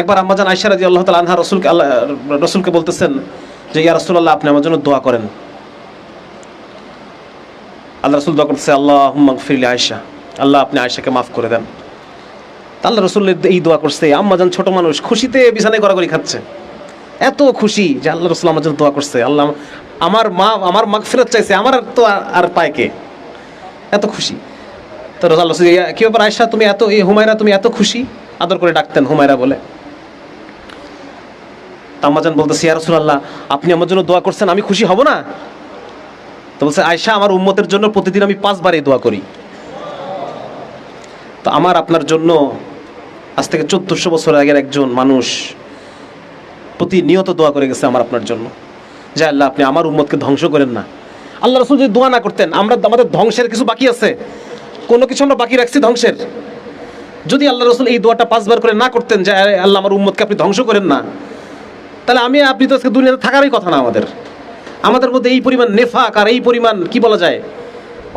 একবার আম্মাজান আয়সা রাজি আল্লাহ তালা আনহা রসুলকে আল্লাহ, রসুলকে বলতেছেন যে, ইয়া রসুল্লাহ আপনি আমার জন্য দোয়া করেন। আল্লাহ রসুল দোয়া করতেছে আল্লাহ ফিরলি আয়সা আল্লাহ আপনি আয়সাকে মাফ করে দেন। আল্লাহ রসুল এই দোয়া করছে আম্মাজান ছোট মানুষ, খুশিতে বিছানায় গড়াগড়ি খাচ্ছে। এত খুশি যে আল্লাহ রসুল আমার জন্য দোয়া করছে। আল্লাহ আমার মা, আমার মাগ ফেরত চাইছে, আমার তো আর- পায় কে? এত খুশি। তো রসুল আল্লাহ কি ব্যাপার আয়সা তুমি এত, এই হুমায়রা, তুমি এত খুশি? আদর করে ডাকতেন হুমায়রা বলে। তাম্মাজান বলতেছে, ইয়া রাসূলুল্লাহ, আপনি আমার জন্য দোয়া করছেন, আমি খুশি হব না? তো বলছে আয়সা আমার উম্মতের জন্য প্রতিদিন আমি পাঁচবার এই দোয়া করি। তো আমার আপনার জন্য আজ থেকে চোদ্দশো বছর আগের একজন মানুষ প্রতিনিয়ত দোয়া করে গেছে আমার আপনার জন্য। যে আল্লাহ, আপনি আমার উম্মতকে ধ্বংস করেন না। আল্লাহ রসুল যদি দোয়া না করতেন, আমরা আমাদের ধ্বংসের কিছু বাকি আছে। কোনো কিছু আমরা বাকি রাখছি ধ্বংসের। যদি আল্লাহ রসুল এই দোয়াটা পাঁচবার করে না করতেন যে আল্লাহ, আমার উম্মতকে আপনি ধ্বংস করেন না। তাহলে আমি আপনি তো আজকে দুনিয়াতে থাকারই কথা না আমাদের। আমাদের মধ্যে এই পরিমাণ নেফাক আর এই পরিমাণ, কি বলা যায়,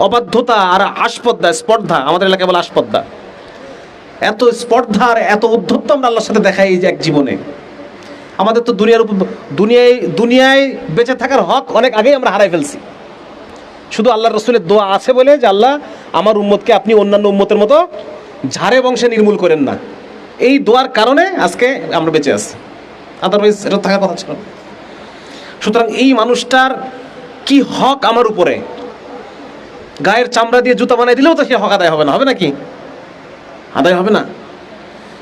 অবাধ্যতা আর আস্পর্ধা স্পর্ধা, আমাদের এলাকায় বলে আস্পর্ধা এত স্পর্ধা আর এত উদ্ধত্ত আমরা আল্লাহর সাথে দেখাই এই যে এক জীবনে। আমাদের তো দুনিয়ার উপর, দুনিয়ায় দুনিয়ায় বেঁচে থাকার হক অনেক আগেই আমরা হারাই ফেলছি। শুধু আল্লাহর রসুলের দোয়া আছে বলে যে, আল্লাহ, আমার উম্মতকে আপনি অন্যান্য উম্মতের মতো ঝাড়ে বংশে নির্মূল করেন না। এই দোয়ার কারণে আজকে আমরা বেঁচে আছি। আদারওয়াইজ এটা থাকার কথা ছিল। সুতরাং এই মানুষটার কি হক আমার উপরে? গায়ের চামড়া দিয়ে জুতা বানাই দিলেও তো সে হক আদায় হবে না, হবে নাকি আদায় হবে না।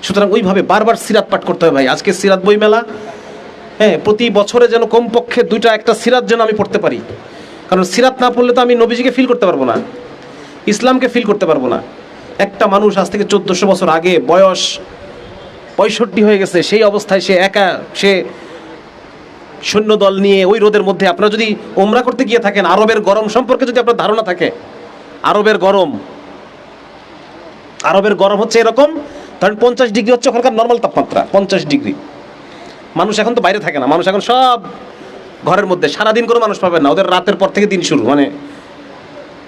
সুতরাং ওইভাবে বারবার সিরাত পাঠ করতে হবে ভাই। আজকে সিরাত বই মেলা হ্যাঁ প্রতি বছরে যেন কমপক্ষে দুইটা একটা সিরাত যেন আমি পড়তে পারি। কারণ সিরাত না পড়লে তো আমি নবীজিকে ফিল করতে পারব না, ইসলামকে ফিল করতে পারব না। একটা মানুষ আজ থেকে চোদ্দশো বছর আগে বয়স পঁয়ষট্টি হয়ে গেছে, সেই অবস্থায় সে একা, সে শূন্য সৈন্যদল নিয়ে ওই রোদের মধ্যে আপনারা যদি ওমরা করতে গিয়ে থাকেন, আরবের গরম সম্পর্কে যদি আপনার ধারণা থাকে, আরবের গরম আরবের গরম হচ্ছে এরকম, ধরেন পঞ্চাশ ডিগ্রি হচ্ছে ওখানকার নর্মাল তাপমাত্রা, পঞ্চাশ ডিগ্রি। মানুষ এখন তো বাইরে থাকে না, মানুষ এখন সব ঘরের মধ্যে, সারাদিন কোনো মানুষ পাবে না, ওদের রাতের পর থেকে দিন শুরু মানে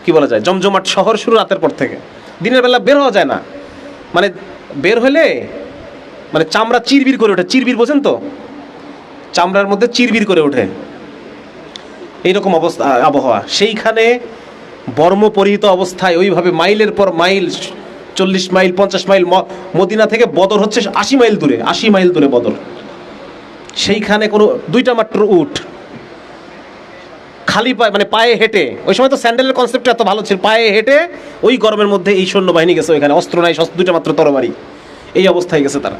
কি বলা যায়, জমজমাট শহর শুরু রাতের পর থেকে। দিনের বেলা বের হওয়া যায় না মানে বের হলে মানে চামড়া চিরবির করে ওঠে, চিরবির বোঝেন তো? চামড়ার মধ্যে চিরবির করে ওঠে। এইরকম অবস্থা, আবহাওয়া। সেইখানে বর্ম পরিহিত অবস্থায় ওইভাবে মাইলের পর মাইল, চল্লিশ মাইল, পঞ্চাশ মাইল মদিনা থেকে বদর হচ্ছে আশি মাইল দূরে, আশি মাইল দূরে বদর। সেইখানে কোনো, দুইটা মাত্র উঠ খালি পায়ে মানে পায়ে হেঁটে, ওই সময় তো স্যান্ডেলের কনসেপ্ট এত ভালো ছিল, পায়ে হেঁটে ওই গরমের মধ্যে এই সৈন্যবাহিনী গেছে ওইখানে, অস্ত্র নাই দুইটা মাত্র তরবারি। এই অবস্থায় গেছে তারা।